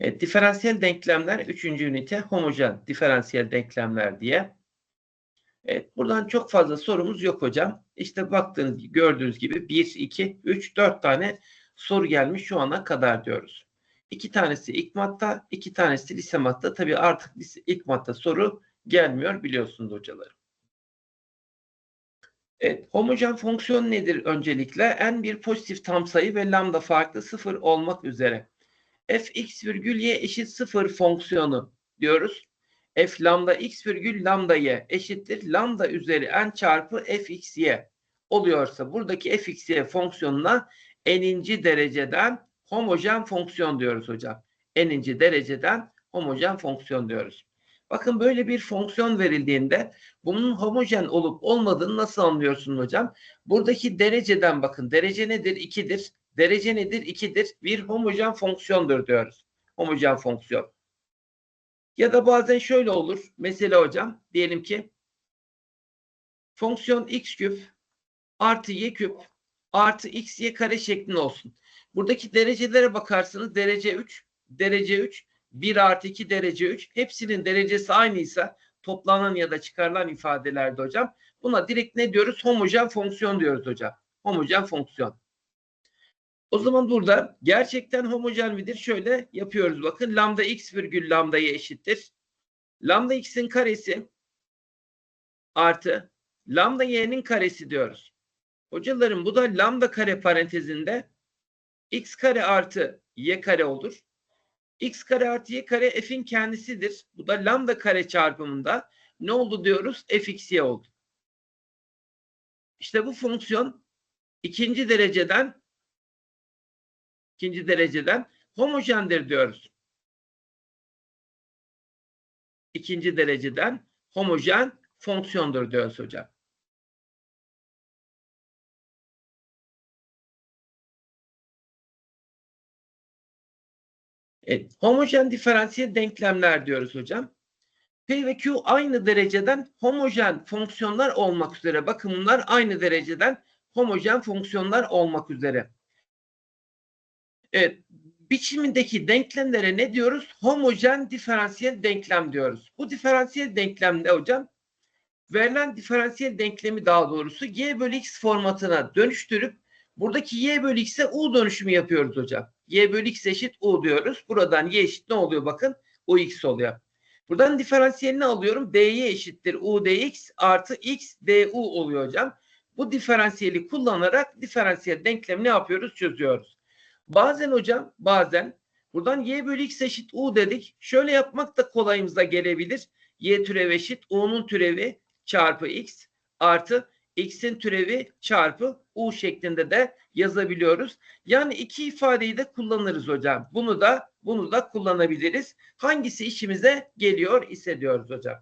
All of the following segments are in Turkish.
Evet, diferansiyel denklemler 3. ünite homojen diferansiyel denklemler diye. Evet, buradan çok fazla sorumuz yok hocam. İşte baktığınız gördüğünüz gibi 1, 2, 3, 4 tane soru gelmiş şu ana kadar diyoruz. İki tanesi ilk madde, iki tanesi lise madde. Tabii artık madde soru gelmiyor biliyorsunuz hocalarım. Evet, homojen fonksiyon nedir öncelikle? n bir pozitif tam sayı ve lambda farklı sıfır olmak üzere. F x virgül y eşit sıfır fonksiyonu diyoruz. f lambda x virgül lambda y eşittir. Lambda üzeri n çarpı f x y oluyorsa buradaki f x y fonksiyonuna n'inci dereceden homojen fonksiyon diyoruz hocam. n'inci dereceden homojen fonksiyon diyoruz. Bakın böyle bir fonksiyon verildiğinde bunun homojen olup olmadığını nasıl anlıyorsun hocam? Buradaki dereceden bakın. Derece nedir? 2'dir. Derece nedir? 2'dir. Bir homojen fonksiyondur diyoruz. Homojen fonksiyon. Ya da bazen şöyle olur. Mesela hocam diyelim ki fonksiyon x küp artı y küp artı x y kare şeklinde olsun. Buradaki derecelere bakarsınız derece 3, derece 3, 1 artı 2 derece 3. Hepsinin derecesi aynıysa toplanan ya da çıkarılan ifadelerde hocam buna direkt ne diyoruz? Homojen fonksiyon diyoruz hocam. Homojen fonksiyon. O zaman burada gerçekten homojen midir? Şöyle yapıyoruz bakın. Lambda x virgül lambda'ya eşittir. Lambda x'in karesi artı lambda y'nin karesi diyoruz. Hocalarım bu da lambda kare parantezinde x kare artı y kare olur. x kare artı y kare f'in kendisidir. Bu da lambda kare çarpımında ne oldu diyoruz? fxy oldu. İşte bu fonksiyon ikinci dereceden ikinci dereceden homojendir diyoruz. İkinci dereceden homojen fonksiyondur diyoruz hocam. Evet, homojen diferansiyel denklemler diyoruz hocam. P ve Q aynı dereceden homojen fonksiyonlar olmak üzere. Bakın bunlar aynı dereceden homojen fonksiyonlar olmak üzere. Evet, biçimindeki denklemlere ne diyoruz? Homojen diferansiyel denklem diyoruz. Bu diferansiyel denklemde hocam verilen diferansiyel denklemi daha doğrusu y bölü x formatına dönüştürüp buradaki y bölü x'e u dönüşümü yapıyoruz hocam. y bölü x eşit u diyoruz. Buradan y eşit ne oluyor bakın? ux oluyor. Buradan diferansiyelini alıyorum. dy eşittir u dx artı x du oluyor hocam. Bu diferansiyeli kullanarak diferansiyel denklemi ne yapıyoruz? Çözüyoruz. Bazen hocam bazen buradan y bölü x eşit u dedik. Şöyle yapmak da kolayımıza gelebilir. y türevi eşit u'nun türevi çarpı x artı x'in türevi çarpı u şeklinde de yazabiliyoruz. Yani iki ifadeyi de kullanırız hocam. Bunu da bunu da kullanabiliriz. Hangisi işimize geliyor ise diyoruz hocam.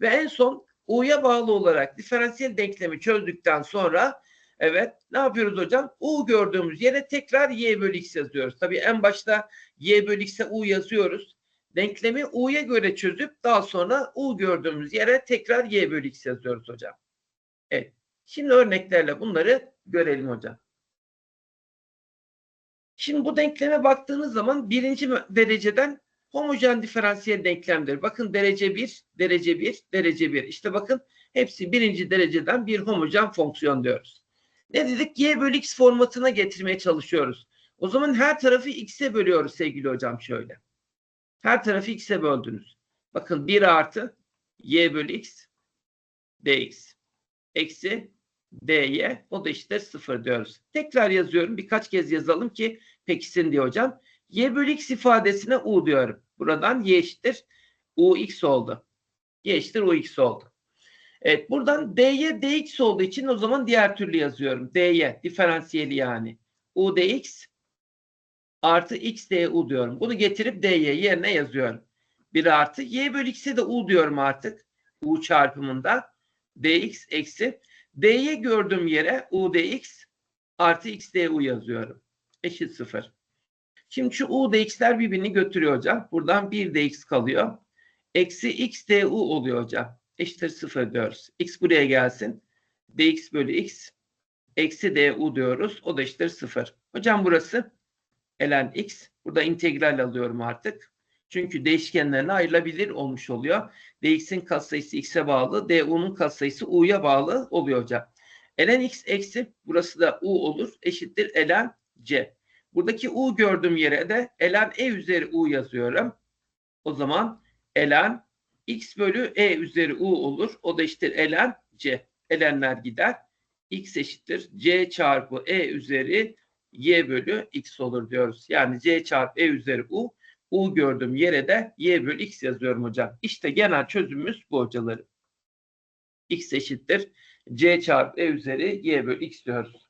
Ve en son u'ya bağlı olarak diferansiyel denklemi çözdükten sonra evet ne yapıyoruz hocam? u gördüğümüz yere tekrar y bölü x yazıyoruz. Tabii en başta y bölü x'e u yazıyoruz. Denklemi u'ya göre çözüp daha sonra u gördüğümüz yere tekrar y bölü x yazıyoruz hocam. Evet. Şimdi örneklerle bunları görelim hocam. Şimdi bu denkleme baktığınız zaman birinci dereceden homojen diferansiyel denklemdir. Bakın derece 1, derece 1, derece 1. İşte bakın hepsi birinci dereceden bir homojen fonksiyon diyoruz. Ne dedik? Y bölü x formatına getirmeye çalışıyoruz. O zaman her tarafı x'e bölüyoruz sevgili hocam şöyle. Her tarafı x'e böldünüz. Bakın 1 artı y bölü x dx eksi dy o da işte 0 diyoruz. Tekrar yazıyorum. Birkaç kez yazalım ki peksin diye hocam. y bölü x ifadesine u diyorum. Buradan y eşittir ux oldu. y eşittir ux oldu. Evet buradan dy dx olduğu için o zaman diğer türlü yazıyorum. dy diferansiyeli yani. u dx artı x du diyorum. Bunu getirip dy yerine yazıyorum. 1 artı y bölü x'e de u diyorum artık. u çarpımında dx eksi dy gördüğüm yere u dx artı x du yazıyorum. Eşit 0. Şimdi şu u dx'ler birbirini götürüyor hocam. Buradan 1 dx kalıyor. Eksi x du oluyor hocam. Eşittir 0 diyoruz. x buraya gelsin. dx bölü x eksi du diyoruz. O da eşittir 0. Hocam burası ln x. Burada integral alıyorum artık. Çünkü değişkenlerine ayrılabilir olmuş oluyor. dx'in katsayısı x'e bağlı, du'nun katsayısı u'ya bağlı oluyor hocam. ln x eksi burası da u olur eşittir ln c. Buradaki u gördüğüm yere de ln e üzeri u yazıyorum. O zaman ln x bölü e üzeri u olur. O da eşittir ln c. ln'ler gider. x eşittir c çarpı e üzeri y bölü x olur diyoruz. Yani c çarpı e üzeri u. U gördüğüm yere de y bölü x yazıyorum hocam. İşte genel çözümümüz bu hocalarım. x eşittir c çarpı e üzeri y bölü x diyoruz.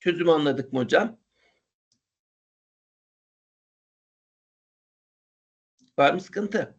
Çözümü anladık mı hocam? Var mı sıkıntı?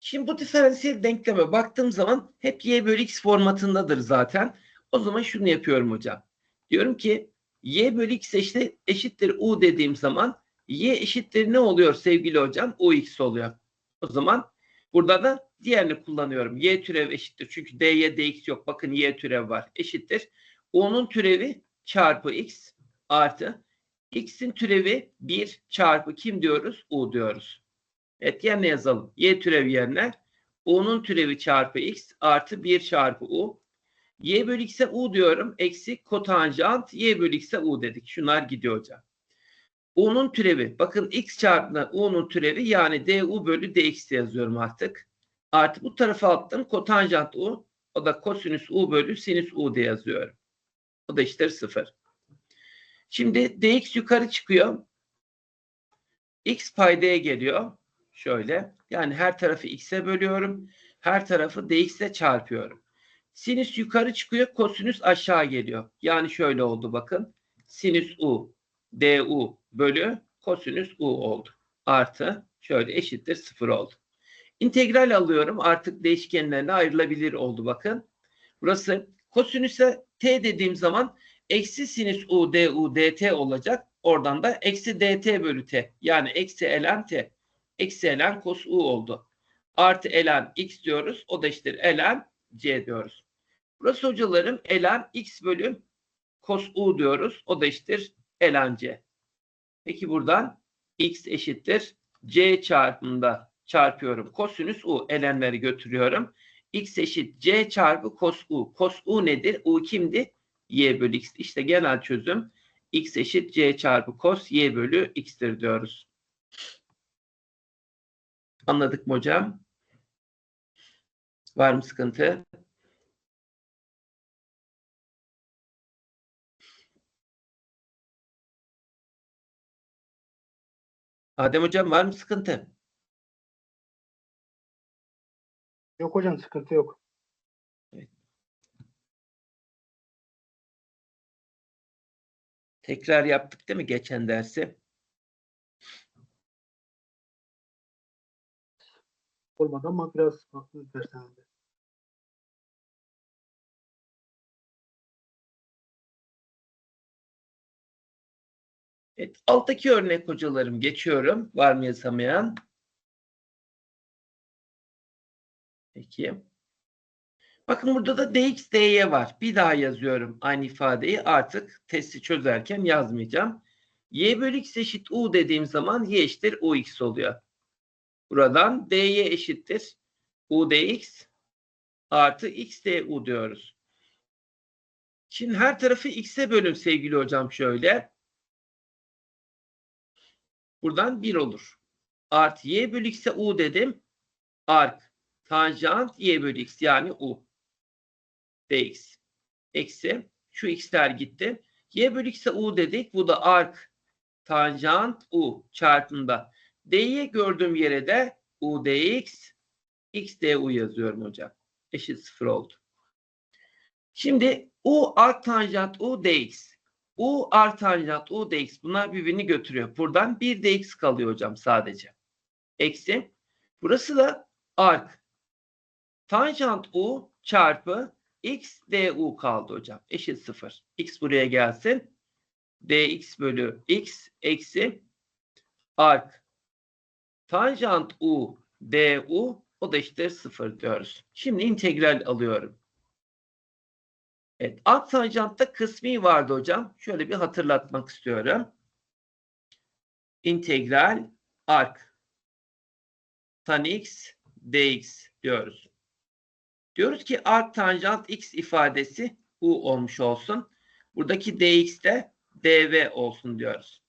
Şimdi bu diferansiyel denkleme baktığım zaman hep y bölü x formatındadır zaten. O zaman şunu yapıyorum hocam. Diyorum ki y bölü x eşit, eşittir u dediğim zaman y eşittir ne oluyor sevgili hocam? ux oluyor. O zaman burada da diğerini kullanıyorum. y türev eşittir. Çünkü dy dx yok. Bakın y türev var. Eşittir. u'nun türevi çarpı x artı x'in türevi 1 çarpı kim diyoruz? u diyoruz. Evet yerine yazalım. Y türev yerine u'nun türevi çarpı x artı 1 çarpı u. Y bölü x'e u diyorum. Eksi kotanjant y bölü x'e u dedik. Şunlar gidiyor hocam. U'nun türevi. Bakın x çarpı u'nun türevi yani du bölü dx yazıyorum artık. Artı bu tarafa attım. Kotanjant u. O da kosinüs u bölü sinüs u diye yazıyorum. O da eşittir 0. Şimdi dx yukarı çıkıyor. x paydaya geliyor. Şöyle. Yani her tarafı x'e bölüyorum. Her tarafı dx'e çarpıyorum. Sinüs yukarı çıkıyor. Kosinüs aşağı geliyor. Yani şöyle oldu bakın. Sinüs u du bölü kosinüs u oldu. Artı şöyle eşittir 0 oldu. İntegral alıyorum. Artık değişkenlerine ayrılabilir oldu bakın. Burası kosinüse t dediğim zaman eksi sinüs u du dt olacak. Oradan da eksi dt bölü t. Yani eksi ln t eksi ln cos u oldu. Artı ln x diyoruz. O da işte ln c diyoruz. Burası hocalarım ln x bölü cos u diyoruz. O da eşittir ln c. Peki buradan x eşittir c çarpımında çarpıyorum. Kosinüs u ln'leri götürüyorum. x eşit c çarpı cos u. Cos u nedir? u kimdi? y bölü x. İşte genel çözüm x eşit c çarpı cos y bölü x'tir diyoruz. Anladık mı hocam? Var mı sıkıntı? Adem hocam var mı sıkıntı? Yok hocam sıkıntı yok. Tekrar yaptık değil mi geçen dersi? Olmadı ama biraz farklı dershanede. Evet, alttaki örnek hocalarım geçiyorum. Var mı yazamayan? Peki. Bakın burada da dx dy var. Bir daha yazıyorum aynı ifadeyi. Artık testi çözerken yazmayacağım. y bölü x eşit u dediğim zaman y eşittir ux oluyor. Buradan dy eşittir u dx artı x du diyoruz. Şimdi her tarafı x'e bölün sevgili hocam şöyle. Buradan 1 olur. Artı y bölü x'e u dedim. Ark tanjant y bölü x yani u dx eksi şu x'ler gitti. y bölü x'e u dedik. Bu da ark tanjant u çarpımda. dy gördüğüm yere de u dx x du yazıyorum hocam. Eşit 0 oldu. Şimdi u ark tanjant u dx. U ark tanjant u dx bunlar birbirini götürüyor. Buradan 1 dx kalıyor hocam sadece. Eksi. Burası da ark tanjant u çarpı x du kaldı hocam. Eşit 0. x buraya gelsin. dx bölü x eksi arc tanjant u du o da eşittir 0 diyoruz. Şimdi integral alıyorum. Evet, tanjantta kısmi vardı hocam. Şöyle bir hatırlatmak istiyorum. İntegral arc tan x dx diyoruz. Diyoruz ki arc tanjant x ifadesi u olmuş olsun. Buradaki dx de dv olsun diyoruz.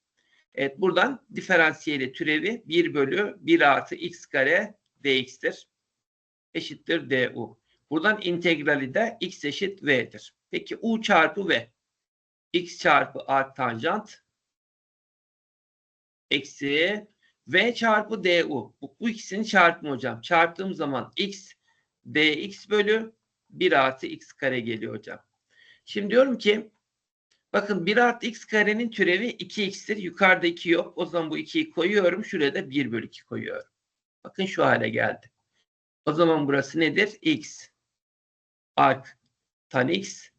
Evet buradan diferansiyeli türevi 1 bölü 1 artı x kare dx'tir. Eşittir du. Buradan integrali de x eşit v'dir. Peki u çarpı v. x çarpı arc tanjant eksi v çarpı du. Bu, bu ikisini çarpma hocam. Çarptığım zaman x dx bölü 1 artı x kare geliyor hocam. Şimdi diyorum ki bakın 1 artı x karenin türevi 2x'tir. Yukarıda 2 yok. O zaman bu 2'yi koyuyorum. Şuraya da 1 bölü 2 koyuyorum. Bakın şu hale geldi. O zaman burası nedir? x arc tan x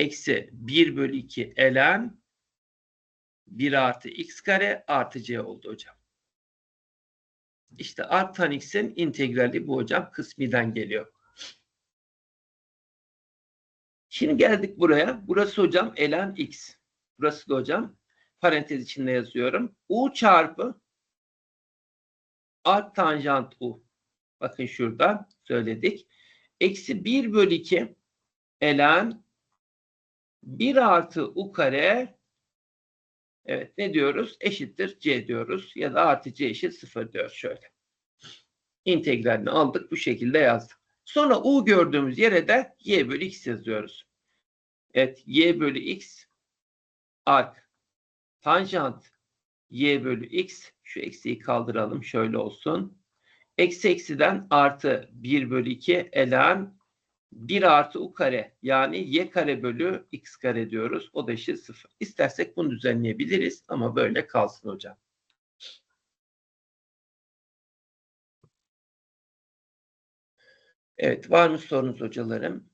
eksi 1 bölü 2 ln 1 artı x kare artı c oldu hocam. İşte arc tan x'in integrali bu hocam. Kısmiden geliyor. Şimdi geldik buraya. Burası hocam ln x. Burası da hocam parantez içinde yazıyorum. u çarpı arc tanjant u. Bakın şurada söyledik. Eksi 1 bölü 2 ln 1 artı u kare evet ne diyoruz? Eşittir c diyoruz. Ya da artı c eşit 0 diyoruz şöyle. İntegralini aldık bu şekilde yazdık. Sonra u gördüğümüz yere de y bölü x yazıyoruz. Evet y bölü x arc tanjant y bölü x şu eksiği kaldıralım şöyle olsun. Eksi eksiden artı 1 bölü 2 ln 1 artı u kare yani y kare bölü x kare diyoruz. O da eşit 0. İstersek bunu düzenleyebiliriz ama böyle kalsın hocam. Evet var mı sorunuz hocalarım?